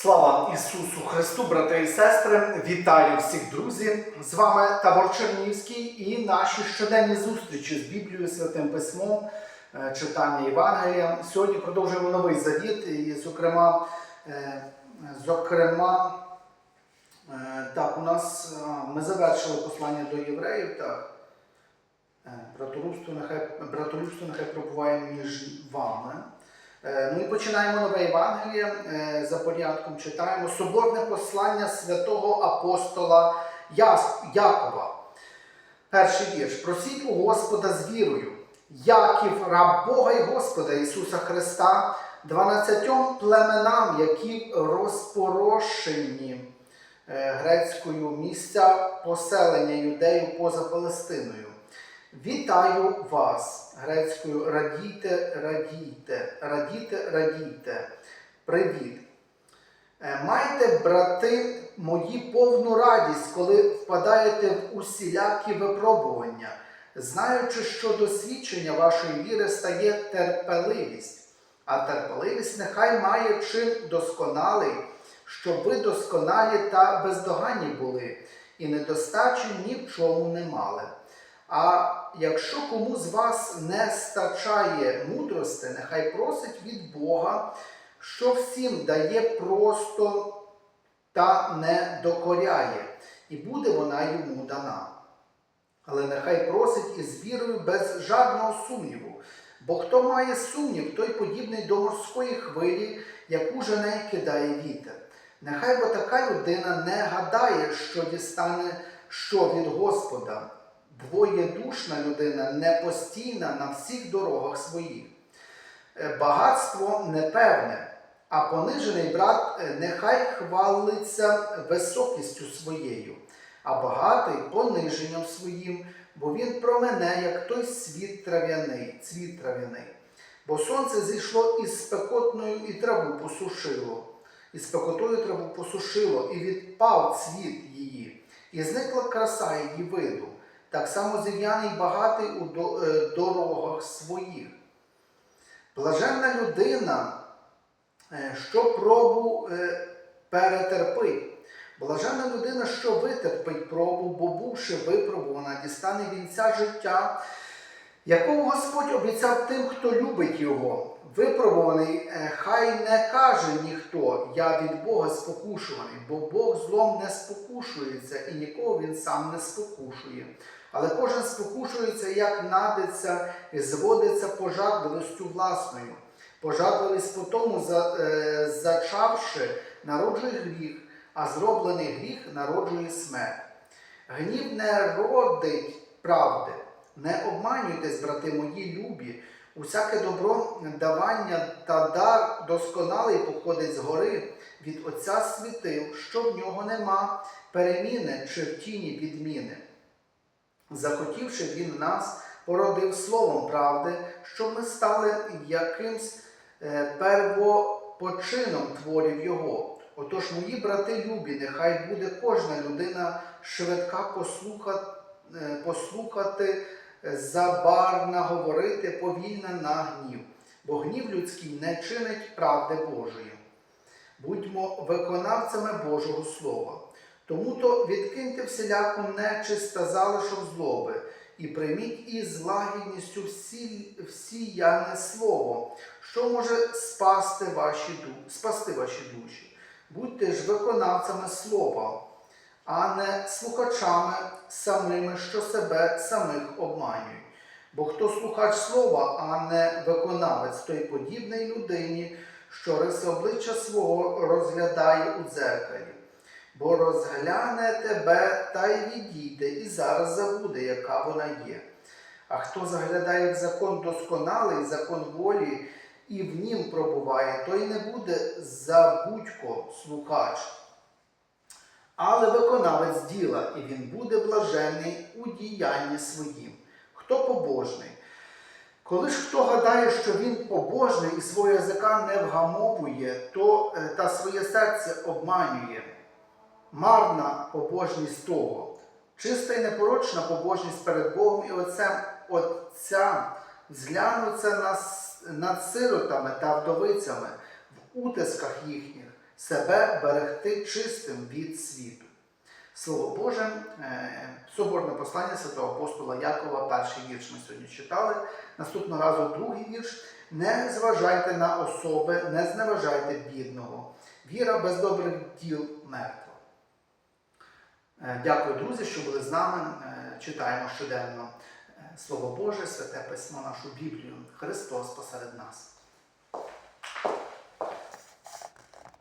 Слава Ісусу Христу, брати і сестри! Вітаю всіх друзі! З вами Табор Чернівський і наші щоденні зустрічі з Біблією, Святим Письмом, е, читання Євангелія. Сьогодні продовжуємо новий завіт, і, зокрема, е, зокрема, е, так, у нас ми завершили послання до євреїв. Так. Братолюбство нехай, братолюбство нехай пробуває між вами. Е, Ну і починаємо нове Євангеліє. Е, За порядком читаємо соборне послання святого апостола Якова. Перший вірш. Просіть у Господа з вірою. Яків, раб Бога і Господа Ісуса Христа, дванадцятьом племенам, які розпорошені е, грецькою місця поселення юдеїв поза Палестиною. Вітаю вас грецькою радійте, радійте, радійте, радійте. Привіт. Е, Майте, брати мої, повну радість, коли впадаєте в усілякі випробування, знаючи, що досвідчення вашої віри стає терпеливість, а терпеливість нехай має чин досконалий, щоб ви досконалі та бездоганні були, і недостачі ні в чому не мали. А якщо кому з вас не стачає мудрости, нехай просить від Бога, що всім дає просто та не докоряє, і буде вона йому дана. Але нехай просить із вірою без жадного сумніву. Бо хто має сумнів, той подібний до морської хвилі, яку жене й кидає вітер. Нехай бо така людина не гадає, що дістане що від Господа. Двоєдушна людина непостійна на всіх дорогах своїх. Е, Багатство непевне, а понижений брат е, нехай хвалиться високістю своєю, а багатий пониженням своїм, бо він промене, як той світ трав'яний, цвіт трав'яний. Бо сонце зійшло із спекотною і траву посушило, і спекотою траву посушило, і відпав цвіт її, і зникла краса її виду. Так само зів'яний багатий у е, дорогах своїх. Блаженна людина, е, що пробу е, перетерпить. Блаженна людина, що витерпить пробу, бо бувши випробувана, дістане вінця життя, якого Господь обіцяв тим, хто любить його. Випробуваний, хай не каже ніхто, я від Бога спокушуваний, бо Бог злом не спокушується і нікого він сам не спокушує. Але кожен спокушується, як надиться і зводиться пожадливістю власною. Пожадливість по тому, е, зачавши, народжує гріх, а зроблений гріх народжує смерть. Гнів не родить правди. Не обманюйтесь, брати мої любі, усяке добро давання та дар досконалий походить згори від Отця світил, що в нього нема переміни чи в тіні відміни. Захотівши він нас, породив словом правди, щоб ми стали якимсь е, первопочином творів Його. Отож, мої брати любі, нехай буде кожна людина швидка послухати, послухати е, забарна говорити, повільна на гнів, бо гнів людський не чинить правди Божої. Будьмо виконавцями Божого Слова. Тому то відкиньте всіляку нечисть та залишок злоби, і прийміть із лагідністю всі, всіяне слово, що може спасти ваші, спасти ваші душі. Будьте ж виконавцями слова, а не слухачами самими, що себе самих обманюють. Бо хто слухач слова, а не виконавець, той подібний людині, що риси обличчя свого розглядає у дзеркалі. Бо розгляне тебе та й відійде, і зараз забуде, яка вона є. А хто заглядає в закон досконалий, закон волі, і в нім пробуває, той не буде забудько слухач, але виконавець діла, і він буде блажений у діянні своїм. Хто побожний? Коли ж хто гадає, що він побожний і свого язика не вгамовує, то е, та своє серце обманює. Марна побожність того, чиста і непорочна побожність перед Богом і Отцем Отця зглянуться над сиротами та вдовицями в утисках їхніх, себе берегти чистим від світу. Слово Боже, е, соборне послання святого апостола Якова, перший вірш ми сьогодні читали. Наступного разу другий вірш. Не зважайте на особи, не зневажайте бідного. Віра без добрих діл мертва. Е, Дякую, друзі, що були з нами. Е, Читаємо щоденно е, Слово Боже, Святе Письмо, нашу Біблію. Христос посеред нас.